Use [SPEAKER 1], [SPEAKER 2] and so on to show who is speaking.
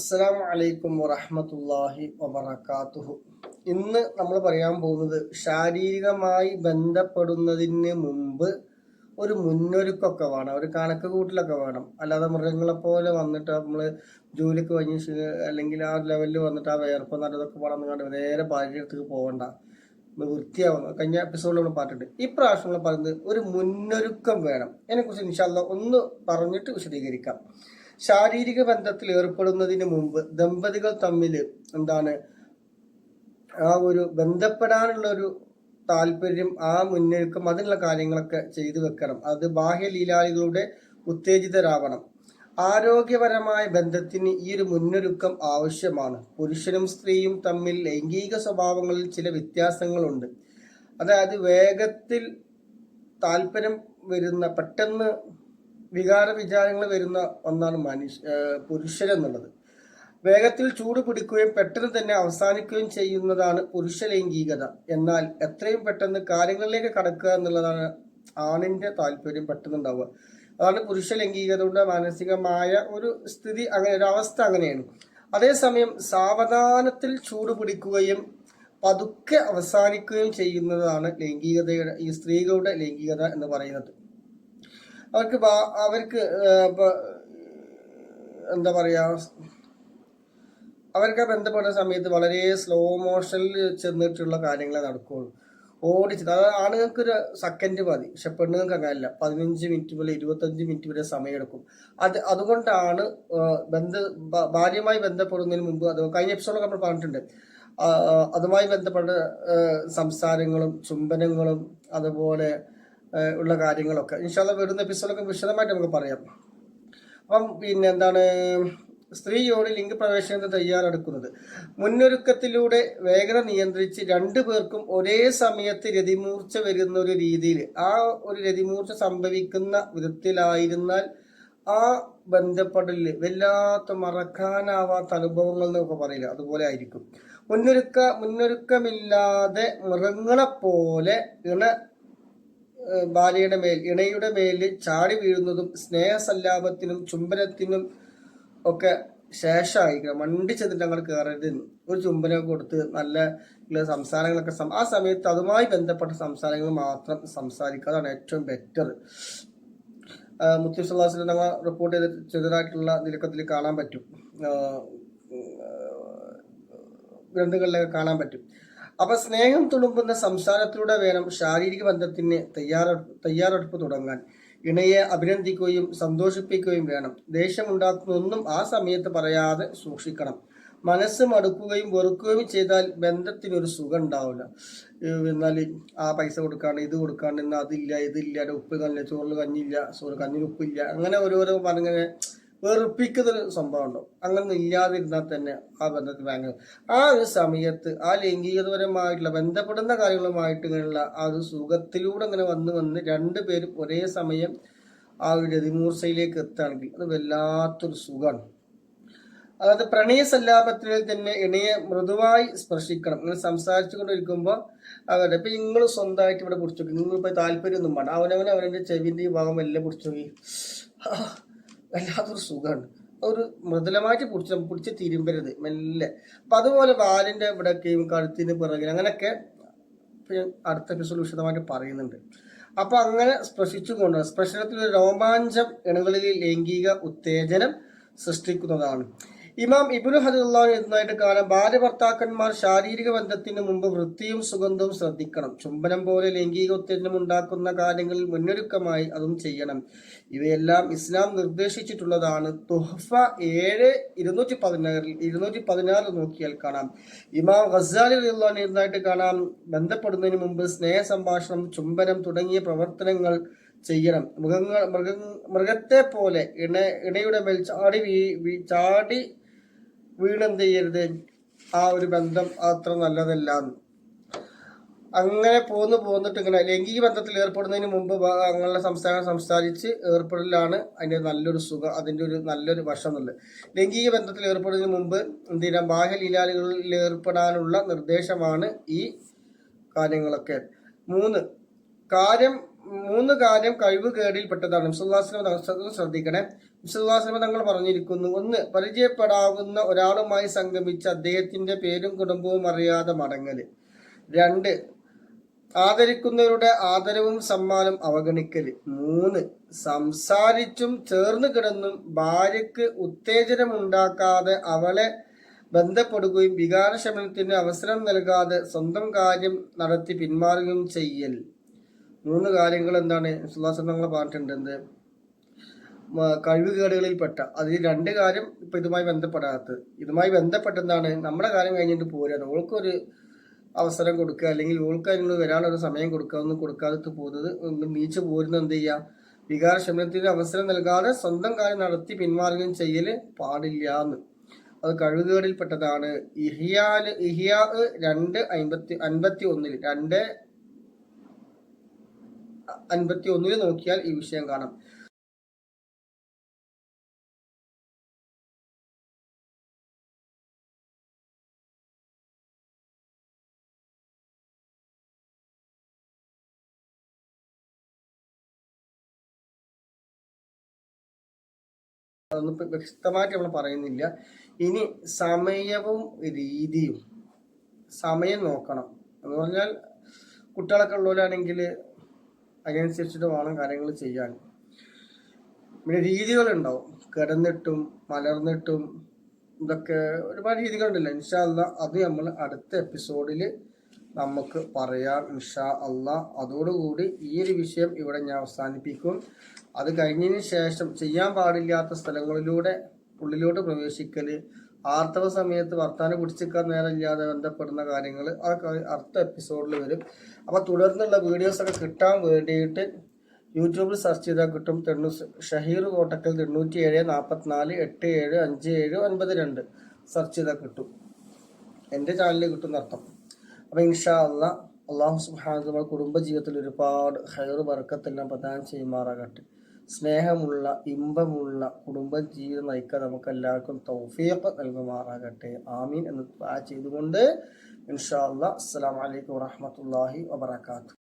[SPEAKER 1] അസ്സലാം വലൈക്കും വറഹമത്തല്ലാഹി വബർക്കാത്തുഹു ഇന്ന് നമ്മൾ പറയാൻ പോകുന്നത് ശാരീരികമായി ബന്ധപ്പെടുന്നതിന് മുമ്പ് ഒരു മുന്നൊരുക്കമൊക്കെ വേണം ഒരു കണക്ക് കൂട്ടിലൊക്കെ വേണം. അല്ലാതെ മൃഗങ്ങളെ പോലെ വന്നിട്ട് നമ്മൾ ജോലിക്ക് കഴിഞ്ഞ് അല്ലെങ്കിൽ ആ ലെവലിൽ വന്നിട്ട് ആ വേർപ്പ് നല്ലതൊക്കെ വേണം കണ്ട് നേരെ ഭാര്യത്തേക്ക് പോകണ്ട നമ്മൾ വൃത്തിയാവുന്നു. കഴിഞ്ഞ എപ്പിസോഡിൽ നമ്മൾ പറഞ്ഞിട്ടുണ്ട്. ഇപ്രാവശ്യം നമ്മൾ പറയുന്നത് ഒരു മുന്നൊരുക്കം വേണം. അതിനെക്കുറിച്ച് ഇൻഷാല്ല ഒന്ന് പറഞ്ഞിട്ട് വിശദീകരിക്കാം. ശാരീരിക ബന്ധത്തിൽ ഏർപ്പെടുന്നതിന് മുമ്പ് ദമ്പതികൾ തമ്മിൽ എന്താണ് ആ ഒരു ബന്ധപ്പെടാനുള്ള ഒരു താല്പര്യം ആ മുന്നൊരുക്കം അതിനുള്ള കാര്യങ്ങളൊക്കെ ചെയ്തു വെക്കണം. അത് ബാഹ്യ ബാഹ്യലീലാളികളുടെ ഉത്തേജിതരാവണം. ആരോഗ്യപരമായ ബന്ധത്തിന് ഈ ഒരു മുന്നൊരുക്കം ആവശ്യമാണ്. പുരുഷനും സ്ത്രീയും തമ്മിൽ ലൈംഗിക സ്വഭാവങ്ങളിൽ ചില വ്യത്യാസങ്ങളുണ്ട്. അതായത് വേഗത്തിൽ താല്പര്യം വരുന്ന പെട്ടെന്ന് വികാര വിചാരങ്ങൾ വരുന്ന ഒന്നാണ് മനുഷ്യ പുരുഷരെന്നുള്ളത്. വേഗത്തിൽ ചൂട് പിടിക്കുകയും പെട്ടെന്ന് തന്നെ അവസാനിക്കുകയും ചെയ്യുന്നതാണ് പുരുഷ ലൈംഗികത എന്നാൽ എത്രയും പെട്ടെന്ന് കാര്യങ്ങളിലേക്ക് കടക്കുക എന്നുള്ളതാണ് ആണിന്റെ താല്പര്യം പെട്ടെന്നുണ്ടാവുക. അതാണ് പുരുഷ ലൈംഗികതയുടെ മാനസികമായ ഒരു സ്ഥിതി അങ്ങനെ ഒരു അവസ്ഥ അങ്ങനെയാണ്. അതേസമയം സാവധാനത്തിൽ ചൂട് പിടിക്കുകയും പതുക്കെ അവസാനിക്കുകയും ചെയ്യുന്നതാണ് ലൈംഗികതയുടെ ഈ സ്ത്രീകളുടെ ലൈംഗികത എന്ന് പറയുന്നത്. അവർക്ക് അവർക്ക് എന്താ പറയാ അവർക്ക് ബന്ധപ്പെടുന്ന സമയത്ത് വളരെ സ്ലോ മോഷനിൽ ചെന്നിട്ടുള്ള കാര്യങ്ങളെ നടക്കുകയുള്ളൂ ഓടിച്ചത് അതായത് ആണുങ്ങൾക്ക് ഒരു സെക്കൻഡ് മതി പക്ഷെ പെണ്ണുങ്ങൾക്ക് അങ്ങനെയല്ല പതിനഞ്ച് മിനിറ്റ് മുതൽ ഇരുപത്തഞ്ച് മിനിറ്റ് വരെ സമയമെടുക്കും. അത് അതുകൊണ്ടാണ് ബന്ധ ഭാര്യയുമായി ബന്ധപ്പെടുന്നതിന് മുമ്പ് അത് കഴിഞ്ഞ എപ്പിസോഡൊക്കെ നമ്മൾ പറഞ്ഞിട്ടുണ്ട് അതുമായി ബന്ധപ്പെട്ട സംസാരങ്ങളും ചുംബനങ്ങളും അതുപോലെ ഉള്ള കാര്യങ്ങളൊക്കെ. ഇൻഷാല്ല വരുന്ന എപ്പിസോഡൊക്കെ വിശദമായിട്ട് നമുക്ക് പറയാം. അപ്പം പിന്നെ എന്താണ്? സ്ത്രീ സ്ത്രീയോട് ലിംഗപ്രവേശനത്തിന് തയ്യാറെടുക്കുന്നത്. മുന്നൊരുക്കത്തിലൂടെ വേഗത നിയന്ത്രിച്ച് രണ്ടു പേർക്കും ഒരേ സമയത്ത് രതിമൂർച്ച വരുന്ന ഒരു രീതിയിൽ ആ ഒരു രതിമൂർച്ച സംഭവിക്കുന്ന വിധത്തിലായിരുന്നാൽ ആ ബന്ധപ്പെടലിൽ വല്ലാത്ത മറക്കാനാവാത്ത അനുഭവങ്ങൾ എന്നൊക്കെ പറയില്ല. അതുപോലെ ആയിരിക്കും. മുന്നൊരുക്ക മുന്നൊരുക്കമില്ലാതെ മൃഗങ്ങളെ പോലെ ഇണ ഭാര്യയുടെ മേൽ ഇണയുടെ മേൽ ചാടി വീഴുന്നതും സ്നേഹസല്ലാപത്തിനും ചുംബനത്തിനും ഒക്കെ ശേഷമായിരിക്കണം. മണ്ടി ചെന്നിട്ട് അങ്ങോട്ട് കയറരുത് ഒരു ചുംബനമൊക്കെ കൊടുത്ത് നല്ല സംസാരങ്ങളൊക്കെ ആ സമയത്ത് അതുമായി ബന്ധപ്പെട്ട സംസാരങ്ങൾ മാത്രം സംസാരിക്കുക. അതാണ് ഏറ്റവും ബെറ്റർ മുത്തു നമ്മൾ റിപ്പോർട്ട് ചെയ്ത് ചെയ്തതായിട്ടുള്ള നിലക്കത്തിൽ കാണാൻ പറ്റും. ഗ്രന്ഥങ്ങളിലൊക്കെ കാണാൻ പറ്റും. അപ്പൊ സ്നേഹം തുളുമ്പുന്ന സംസാരത്തിലൂടെ വേണം ശാരീരിക ബന്ധത്തിന് തയ്യാറെടുപ്പ് തയ്യാറെടുപ്പ് തുടങ്ങാൻ. ഇണയെ അഭിനന്ദിക്കുകയും സന്തോഷിപ്പിക്കുകയും വേണം. ദേഷ്യമുണ്ടാക്കുന്നൊന്നും ആ സമയത്ത് പറയാതെ സൂക്ഷിക്കണം. മനസ്സ് മടുക്കുകയും വെറുക്കുകയും ചെയ്താൽ ബന്ധത്തിനൊരു സുഖം ഉണ്ടാവില്ല എന്നാൽ ആ പൈസ കൊടുക്കാണ്ട് ഇത് കൊടുക്കാണ്ട് ഇന്ന് അതില്ല ഇതില്ല ഉപ്പ് കഞ്ഞില്ല ചോറിൽ കഞ്ഞില്ല സോറി കഞ്ഞിൽ ഉപ്പില്ല അങ്ങനെ ഓരോരോ പറഞ്ഞങ്ങനെ വെറുപ്പിക്കുന്ന ഒരു സംഭവം ഉണ്ടോ അങ്ങനെ ഇല്ലാതിരുന്നാൽ തന്നെ ആ ബന്ധത്തിൽ ഭയങ്കര ആ ഒരു സമയത്ത് ആ ലൈംഗികതപരമായിട്ടുള്ള ബന്ധപ്പെടുന്ന കാര്യങ്ങളുമായിട്ട് ഇങ്ങനെയുള്ള ആ ഒരു സുഖത്തിലൂടെ അങ്ങനെ വന്ന് വന്ന് രണ്ടുപേരും ഒരേ സമയം ആ ഒരു രതിമൂർച്ചയിലേക്ക് എത്തുകയാണെങ്കിൽ അത് വല്ലാത്തൊരു സുഖമാണ്. അതായത് പ്രണയ സല്ലാപത്തിൽ തന്നെ ഇണയെ മൃദുവായി സ്പർശിക്കണം. നിങ്ങൾ സംസാരിച്ചു കൊണ്ടിരിക്കുമ്പോൾ അവരുടെ ഇപ്പൊ നിങ്ങൾ സ്വന്തമായിട്ട് ഇവിടെ പിടിച്ചു നോക്കി നിങ്ങൾ ഇപ്പൊ താല്പര്യമൊന്നും വേണ്ട. അവനവൻ അവനവന്റെ ചെവിന്റെ ഈ ഭാഗം എല്ലാം പിടിച്ചു നോക്കി വല്ലാത്തൊരു സുഖമാണ് ഒരു മൃദുലമായിട്ട് പിടിച്ച് പിടിച്ച് തിരുമ്പരുത് മെല്ലെ. അപ്പൊ അതുപോലെ വാലിന്റെ ഇവിടെയൊക്കെയും കഴുത്തിന് പിറകിൽ അങ്ങനെയൊക്കെ അടുത്ത എപ്പിസോഡ് വിശദമായിട്ട് പറയുന്നുണ്ട്. അപ്പോൾ അങ്ങനെ സ്പർശിച്ചു കൊണ്ട് സ്പർശനത്തിൽ രോമാഞ്ചം ഇണകളിൽ ലൈംഗിക ഉത്തേജനം സൃഷ്ടിക്കുന്നതാണ്. ഇമാം ഇബുൽ ഹദുല്ലാ എഴുതുന്നതായിട്ട് കാണാം ഭാര്യ ഭർത്താക്കന്മാർ ശാരീരിക ബന്ധത്തിന് മുമ്പ് വൃത്തിയും സുഗന്ധവും ശ്രദ്ധിക്കണം. ചുംബനം പോലെ ലൈംഗിക ഉത്തേജനം ഉണ്ടാക്കുന്ന കാര്യങ്ങളിൽ മുന്നൊരുക്കമായി അതും ചെയ്യണം. ഇവയെല്ലാം ഇസ്ലാം നിർദ്ദേശിച്ചിട്ടുള്ളതാണ്. തുഹഫ ഏഴ് ഇരുന്നൂറ്റി പതിനാറിൽ ഇരുന്നൂറ്റി പതിനാറ് നോക്കിയാൽ കാണാം. ഇമാം ഖസാലി റളിയല്ലാഹു എഴുതുന്നതായിട്ട് കാണാം ബന്ധപ്പെടുന്നതിന് മുമ്പ് സ്നേഹ സംഭാഷണം ചുംബനം തുടങ്ങിയ പ്രവർത്തനങ്ങൾ ചെയ്യണം. മൃഗങ്ങൾ മൃഗ മൃഗത്തെ പോലെ ഇണ ഇണയുടെ മേൽ ചാടി വീ- ചാടി വീണെന്ത് ചെയ്യരുത്? ആ ഒരു ബന്ധം അത്ര നല്ലതല്ല അങ്ങനെ പോന്ന് പോന്നിട്ട് ഇങ്ങനെ ലൈംഗിക ബന്ധത്തിൽ ഏർപ്പെടുന്നതിന് മുമ്പ് അങ്ങനെയുള്ള സംസ്ഥാനം സംസാരിച്ച് ഏർപ്പെടലാണ് അതിന്റെ നല്ലൊരു സുഖം അതിന്റെ ഒരു നല്ലൊരു വശം എന്നുള്ളത്. ലൈംഗിക ബന്ധത്തിൽ ഏർപ്പെടുന്നതിന് മുമ്പ് എന്ത് ചെയ്യാം ബാഹ്യലീലാലികളിൽ ഏർപ്പെടാനുള്ള നിർദ്ദേശമാണ് ഈ കാര്യങ്ങളൊക്കെ. മൂന്ന് കാര്യം മൂന്ന് കാര്യം കഴിവ് കേടിൽപ്പെട്ടതാണ് സുല്ലാസിനെ ശ്രദ്ധിക്കണേ. വിശ്വാസമ തങ്ങൾ പറഞ്ഞിരിക്കുന്നു ഒന്ന് പരിചയപ്പെടാവുന്ന ഒരാളുമായി സംഗമിച്ച് അദ്ദേഹത്തിന്റെ പേരും കുടുംബവും അറിയാതെ മടങ്ങൽ. രണ്ട് ആദരിക്കുന്നവരുടെ ആദരവും സമ്മാനം അവഗണിക്കൽ. മൂന്ന് സംസാരിച്ചും ചേർന്ന് കിടന്നും ഭാര്യക്ക് ഉത്തേജനമുണ്ടാക്കാതെ അവളെ ബന്ധപ്പെടുകയും വികാരശമനത്തിന് അവസരം നൽകാതെ സ്വന്തം കാര്യം നടത്തി പിന്മാറുകയും ചെയ്യൽ. മൂന്ന് കാര്യങ്ങൾ എന്താണ്? സുല്ലാസനങ്ങൾ പറഞ്ഞിട്ടുണ്ട് കഴിവുകേടുകളിൽപ്പെട്ട അതിൽ രണ്ട് കാര്യം ഇപ്പൊ ഇതുമായി ബന്ധപ്പെടാത്തത്. ഇതുമായി ബന്ധപ്പെട്ടെന്താണ്? നമ്മുടെ കാര്യം കഴിഞ്ഞിട്ട് പോരാണ് ഓൾക്കൊരു അവസരം കൊടുക്കുക അല്ലെങ്കിൽ ഓൾക്ക് അതിനുള്ള വരാനൊരു സമയം കൊടുക്കുക ഒന്നും കൊടുക്കാതെ പോകുന്നത് മീച്ച് പോരുന്ന എന്ത് ചെയ്യുക വികാരശമനത്തിന് അവസരം നൽകാതെ സ്വന്തം കാര്യം നടത്തി പിന്മാറുകയും ചെയ്യൽ പാടില്ല എന്ന് അത് കഴിവുകേടിൽപ്പെട്ടതാണ്. ഇഹിയാൽ ഇഹിയാ രണ്ട് അമ്പത്തി അൻപത്തി ഒന്നിൽ രണ്ട് അൻപത്തി ഒന്നിൽ നോക്കിയാൽ ഈ വിഷയം കാണാം. അതൊന്നും വ്യക്തമായിട്ട് നമ്മൾ പറയുന്നില്ല. ഇനി സമയവും രീതിയും സമയം നോക്കണം. എന്ന് പറഞ്ഞാൽ കുട്ടികളൊക്കെ ഉള്ളവരാണെങ്കിൽ അതിനനുസരിച്ചിട്ട് വേണം കാര്യങ്ങൾ ചെയ്യാൻ. പിന്നെ രീതികളുണ്ടാവും. കിടന്നിട്ടും മലർന്നിട്ടും ഇതൊക്കെ ഒരുപാട് രീതികളുണ്ടല്ലോ. ഇൻഷാല്ല അത് നമ്മൾ അടുത്ത എപ്പിസോഡിൽ നമുക്ക് പറയാം ഇൻഷാ അല്ല അതോടുകൂടി ഈ ഒരു വിഷയം ഇവിടെ ഞാൻ അവസാനിപ്പിക്കും. അത് കഴിഞ്ഞതിന് ശേഷം ചെയ്യാൻ പാടില്ലാത്ത സ്ഥലങ്ങളിലൂടെ ഉള്ളിലോട്ട് പ്രവേശിക്കൽ ആർത്തവ സമയത്ത് വർത്താനം പിടിച്ചിക്കാൻ നേരമില്ലാതെ ബന്ധപ്പെടുന്ന കാര്യങ്ങൾ അതൊക്കെ അടുത്ത എപ്പിസോഡിൽ വരും. അപ്പോൾ തുടർന്നുള്ള വീഡിയോസൊക്കെ കിട്ടാൻ വേണ്ടിയിട്ട് യൂട്യൂബിൽ സെർച്ച് ചെയ്താൽ കിട്ടും. തെണ്ണൂ ഷഹീർ കോട്ടക്കൽ തൊണ്ണൂറ്റി ഏഴ് നാൽപ്പത്തിനാല് എട്ട് ഏഴ് അഞ്ച് ഏഴ് ഒൻപത് രണ്ട് സെർച്ച് ചെയ്താൽ കിട്ടും. എന്റെ ചാനലിൽ കിട്ടും അർത്ഥം. അപ്പോൾ ഇൻഷാ അല്ല അള്ളാഹു സുബ്ഹാനഹു കുടുംബ ജീവിതത്തിൽ ഒരുപാട് ഹൈർ വർക്കത്തെല്ലാം പ്രദാനം ചെയ്യുമാറാകട്ടെ. സ്നേഹമുള്ള ഇമ്പമുള്ള കുടുംബ ജീവിതം നയിക്കാൻ നമുക്ക് എല്ലാവർക്കും തൗഫീഖ് നൽകുമാറാകട്ടെ. ആമീൻ എന്ന് ചെയ്തുകൊണ്ട് ഇൻഷാ അല്ലാ അസ്സാം അലൈക്കും വാഹമത്തല്ലാഹി വബറകാതുഹു.